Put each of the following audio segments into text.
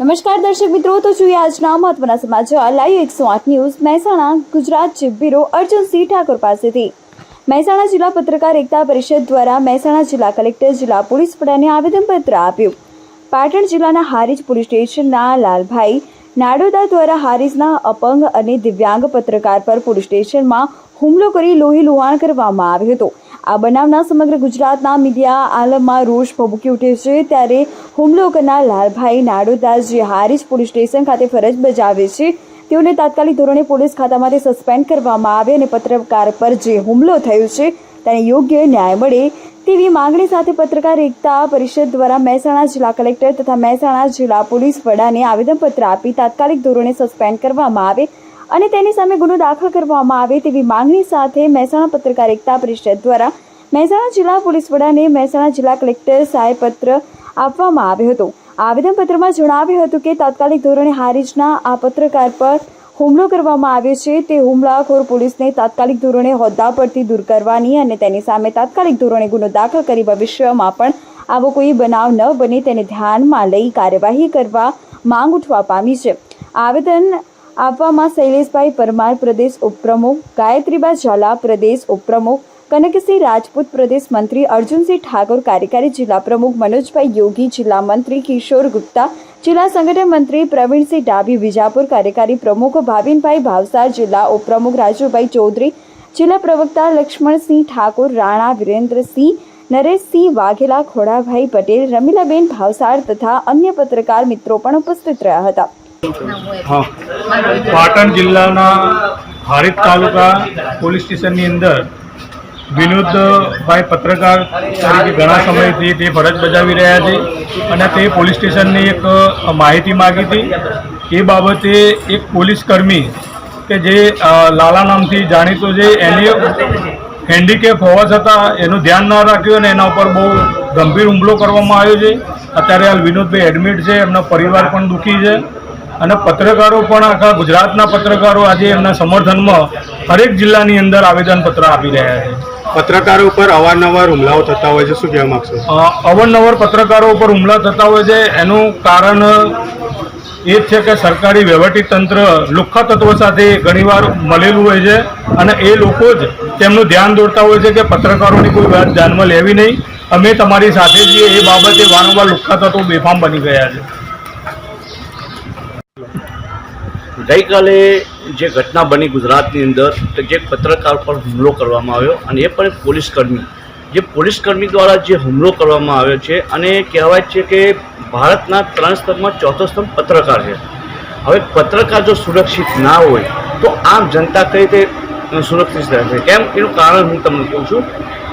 નમસ્કાર દર્શક મિત્રો, તો જોઈએ આજના મહત્વના સમાચાર. લાઈવ એકસો આઠ news, Mehsana, Gujarat chief bureau Arjunsinh Thakor પાસેથી. મહેસાણા જિલ્લા પત્રકાર એકતા પરિષદ દ્વારા મહેસાણા જિલ્લા કલેક્ટર, જિલ્લા પોલીસ વડાને આવેદનપત્ર આપ્યું. પાટણ જિલ્લાના હારીજ પોલીસ સ્ટેશનના લાલભાઈ નાડોદા દ્વારા હારીજના અપંગ અને દિવ્યાંગ પત્રકાર પર પોલીસ સ્ટેશનમાં હુમલો કરી લોહી લુહાણ કરવામાં આવ્યો હતો. આ બનાવના સમગ્ર ગુજરાતના મીડિયા આલમમાં રોષ ભભૂકી ઉઠ્યો છે. ત્યારે હુમલો કરનાર લાલભાઈ નાડોદા જે હારીજ પોલીસ સ્ટેશન ખાતે ફરજ બજાવે છે. તેઓને તાત્કાલિક ધોરણે પોલીસ ખાતામાંથી સસ્પેન્ડ કરવામાં આવે અને પત્રકાર પર જે હુમલો થયો છે, તેને યોગ્ય ન્યાય મળે તેવી માંગણી સાથે પત્રકાર એકતા પરિષદ દ્વારા મહેસાણા જિલ્લા કલેક્ટર તથા મહેસાણા જિલ્લા પોલીસ વડાને આવેદનપત્ર આપી તાત્કાલિક ધોરણે સસ્પેન્ડ કરવામાં આવે અને તેની સામે ગુનો દાખલ કરવામાં આવે તેવી માંગણી સાથે મહેસાણા પત્રકાર એકતા પરિષદ દ્વારા મહેસાણા જિલ્લા પોલીસ વડાને મહેસાણા જિલ્લા કલેક્ટર સાહેબ પત્ર આપવામાં આવ્યો હતો. આવેદનપત્રમાં જણાવ્યું હતું કે તાત્કાલિક ધોરણે હારીજના આ પત્રકાર પર હુમલો કરવામાં આવ્યો છે. તે હુમલાખોર પોલીસને તાત્કાલિક ધોરણે હોદ્દા પરથી દૂર કરવાની અને તેની સામે તાત્કાલિક ધોરણે ગુનો દાખલ કરી ભવિષ્યમાં પણ આવો કોઈ બનાવ ન બને તેને ધ્યાનમાં લઈ કાર્યવાહી કરવા માંગ ઉઠવા પામી છે. આવેદન આપવામાં શૈલેષભાઈ પરમાર પ્રદેશ ઉપપ્રમુખ ગાયત્રીબા ઝાલા પ્રદેશ ઉપપ્રમુખ, કનકસિંહ રાજપૂત પ્રદેશ મંત્રી અર્જુનસિંહ ઠાકોર કાર્યકારી જિલ્લા પ્રમુખ મનોજભાઈ યોગી, જિલ્લા મંત્રી કિશોર ગુપ્તા, જિલ્લા સંગઠન મંત્રી પ્રવીણસિંહ ડાભી, વિજાપુર કાર્યકારી પ્રમુખ ભાવિનભાઈ ભાવસાર, જિલ્લા ઉપપ્રમુખ રાજુભાઈ ચૌધરી, જિલ્લા પ્રવક્તા લક્ષ્મણસિંહ ઠાકોર, રાણા વિરેન્દ્રસિંહ, નરેશસિંહ વાઘેલા, ખોડાભાઈ પટેલ, રમીલાબેન ભાવસાર તથા અન્ય પત્રકાર મિત્રો પણ ઉપસ્થિત રહ્યા હતા. હા. પાટણ જિલ્લાના હારીજ તાલુકા પોલીસ સ્ટેશનની અંદર વિનોદભાઈ પત્રકાર તરીકે ઘણા સમયથી તે ફરજ બજાવી રહ્યા છે અને તે પોલીસ સ્ટેશનની એક માહિતી માગી હતી. એ બાબતે એક પોલીસ કર્મી કે જે લાલા નામથી જાણીતો છે એની હેન્ડીકેપ હોવા છતાં એનું ધ્યાન ના રાખ્યું અને એના ઉપર બહુ ગંભીર હુમલો કરવામાં આવ્યો છે. અત્યારે હાલ વિનોદભાઈ એડમિટ છે, એમનો પરિવાર પણ દુઃખી છે. અને પત્રકારો પણ આખા ગુજરાતના પત્રકારો આજે એમના સમર્થનમાં હરેક જિલ્લાની અંદર આવેદનપત્ર આપી રહ્યા છે. પત્રકારો ઉપર અવારનવાર હુમલાઓ થતા હોય છે શું કહેવા માગશો? અવારનવાર પત્રકારો ઉપર હુમલા થતા હોય છે એનું કારણ એ જ છે કે સરકારી વહીવટી તંત્ર લુખ્ખા તત્વો સાથે ઘણીવાર મળેલું હોય છે અને એ લોકો જ તેમનું ધ્યાન દોરતા હોય છે કે પત્રકારોની કોઈ વાત ધ્યાનમાં લેવી નહીં. અમે તમારી સાથે છીએ એ બાબતે વારંવાર લુખ્ખા તત્વો બેફામ બની ગયા છે. ગઈકાલે જે ઘટના બની ગુજરાતની અંદર જે પત્રકાર પર હુમલો કરવામાં આવ્યો અને એ પણ એક પોલીસકર્મી જે પોલીસકર્મી દ્વારા જે હુમલો કરવામાં આવ્યો છે અને કહેવાય છે કે ભારતના ત્રણ સ્તંભમાં ચોથો સ્તંભ પત્રકાર છે. હવે પત્રકાર જો સુરક્ષિત ના હોય, તો આમ જનતા કઈ રીતે સુરક્ષિત રહેશે? કેમ? એનું કારણ હું તમને કહું છું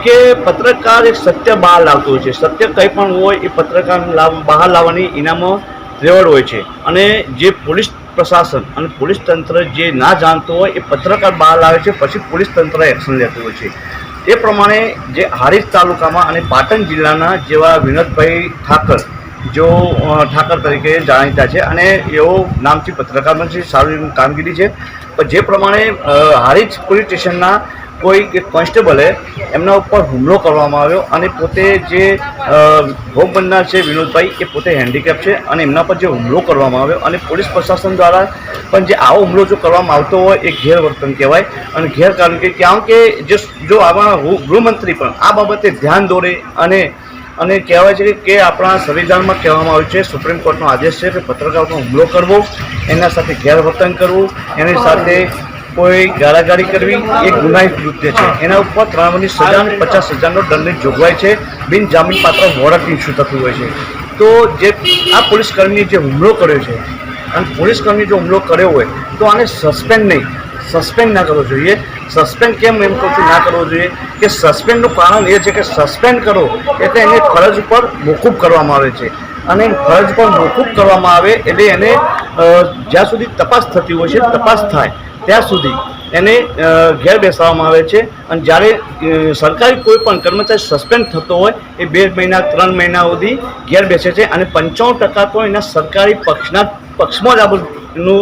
કે પત્રકાર એક સત્ય બહાર લાવતો હોય છે. સત્ય કંઈ પણ હોય, એ પત્રકાર બહાર લાવવાની એનામાં રેવડ હોય છે. અને જે પોલીસ પ્રશાસન અને પોલીસ તંત્ર જે ના જાણતું હોય એ પત્રકાર બહાર લાવે છે, પછી પોલીસ તંત્ર એક્શન લેતું હોય છે. એ પ્રમાણે જે હારીજ તાલુકામાં અને પાટણ જિલ્લાના જેવા વિનોદભાઈ ઠાકર, જેઓ ઠાકર તરીકે જાણીતા છે અને એઓ નામથી પત્રકાર પણ છે સારું કામગીરી છે. પણ જે પ્રમાણે હારીજ પોલીસ સ્ટેશનના કોઈ કોન્સ્ટેબલે એમના ઉપર હુમલો કરવામાં આવ્યો અને પોતે જે ભોગ બનનાર છે વિનોદભાઈ, એ પોતે હેન્ડીકેપ છે અને એમના પર જે હુમલો કરવામાં આવ્યો અને પોલીસ પ્રશાસન દ્વારા પણ જે આવો હુમલો જો કરવામાં આવતો હોય એ ગેરવર્તન કહેવાય અને ગેરકાનૂની કે, કારણ કે જે જો આવા ગૃહમંત્રી પણ આ બાબતે ધ્યાન દોરે અને અને કહેવાય છે કે આપણા સંવિધાનમાં કહેવામાં આવ્યું છે, સુપ્રીમ કોર્ટનો આદેશ છે કે પત્રકાર હુમલો કરવો, એના સાથે ગેરવર્તન કરવું, એની સાથે કોઈ ગાળાગાળી કરવી એ ગુનાહિત કૃત્ય છે. એના ઉપર ત્રણ વર્ષની સજા અને પચાસ હજારનો દંડની જોગવાઈ છે. બિનજામીનપાત્ર જામીન પાત્ર વોરંટ ઇસ્યુ થતું હોય છે. તો જે આ પોલીસ કર્મીએ જે હુમલો કર્યો છે, અને પોલીસ કર્મી જો હુમલો કર્યો હોય, તો આને સસ્પેન્ડ નહીં, સસ્પેન્ડ ના કરવો જોઈએ. સસ્પેન્ડ કેમ એમ કહું છું, ના કરવો જોઈએ કે સસ્પેન્ડનું કારણ એ છે કે સસ્પેન્ડ કરો એટલે એને ફરજ ઉપર મોકૂફ કરવામાં આવે છે. અને ફરજ પર મોકૂફ કરવામાં આવે એટલે એને જ્યાં સુધી તપાસ થતી હોય છે, તપાસ થાય. ત્યાં સુધી એને ઘેર બેસાડવામાં આવે છે. અને જ્યારે સરકારી કોઈ પણ કર્મચારી સસ્પેન્ડ થતો હોય, એ બે મહિના, ત્રણ મહિના સુધી ઘેર બેસે છે અને પંચાવન ટકા તો એના સરકારી પક્ષના, પક્ષમાં જ આ બધું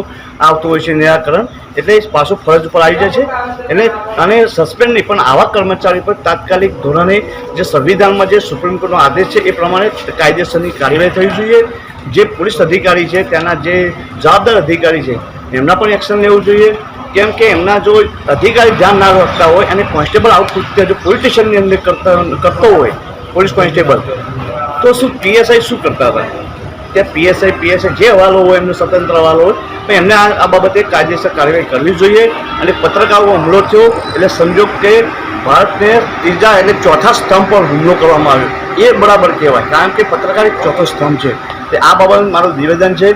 આવતું હોય છે નિરાકરણ. એટલે પાછું ફરજ ઉપર આવી જાય છે. એટલે અને સસ્પેન્ડ નહીં, પણ આવા કર્મચારી પર તાત્કાલિક ધોરણે જે સંવિધાનમાં જે સુપ્રીમ કોર્ટનો આદેશ છે, એ પ્રમાણે કાયદેસરની કાર્યવાહી થવી જોઈએ. જે પોલીસ અધિકારી છે, ત્યાંના જે જવાબદાર અધિકારી છે, એમના પણ એક્શન લેવું જોઈએ. કેમ કે એમના જો અધિકારી ધ્યાન ના રાખતા હોય, અને કોન્સ્ટેબલ આઉટપુટ જો પોલીસ સ્ટેશનની અંદર કરતા કરતો હોય, પોલીસ કોન્સ્ટેબલ, તો શું પીએસઆઈ શું કરતા હતા? ત્યાં પીએસઆઈ પીએસઆઈ જે હવાલો હોય, એમનો સ્વતંત્ર હવાલો હોય પણ એમને આ બાબતે કાયદેસર કાર્યવાહી કરવી જોઈએ, અને પત્રકારો હુમલો થયો, એટલે સમજો કે ભારતને ત્રીજા એટલે ચોથા સ્તંભ પર હુમલો કરવામાં આવ્યો. એ બરાબર કહેવાય, કારણ કે પત્રકાર એક ચોથો સ્તંભ છે. તે આ બાબતે મારું નિવેદન છે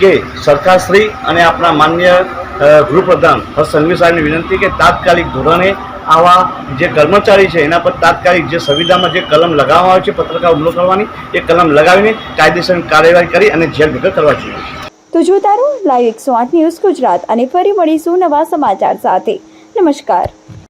કે સરકારશ્રી અને આપણા માન્ય ગૃહપ્રધાન હર્ષ સંઘવી સાહેબની વિનંતી કે તાત્કાલિક ધોરણે આવા જે કર્મચારી છે, એના પર તાત્કાલિક જે સંવિધાનમાં જે કલમ લગાવવામાં આવે છે, પત્રકાર હુમલો કરવાની, એ કલમ લગાવીને કાયદેસરની કાર્યવાહી કરી અને જેલ ભેગા કરવા જોઈએ. તો જોતા રહો લાઈવ એકસો આઠ ન્યૂઝ ગુજરાત અને ફરી મળીશું નવા સમાચાર સાથે. નમસ્કાર.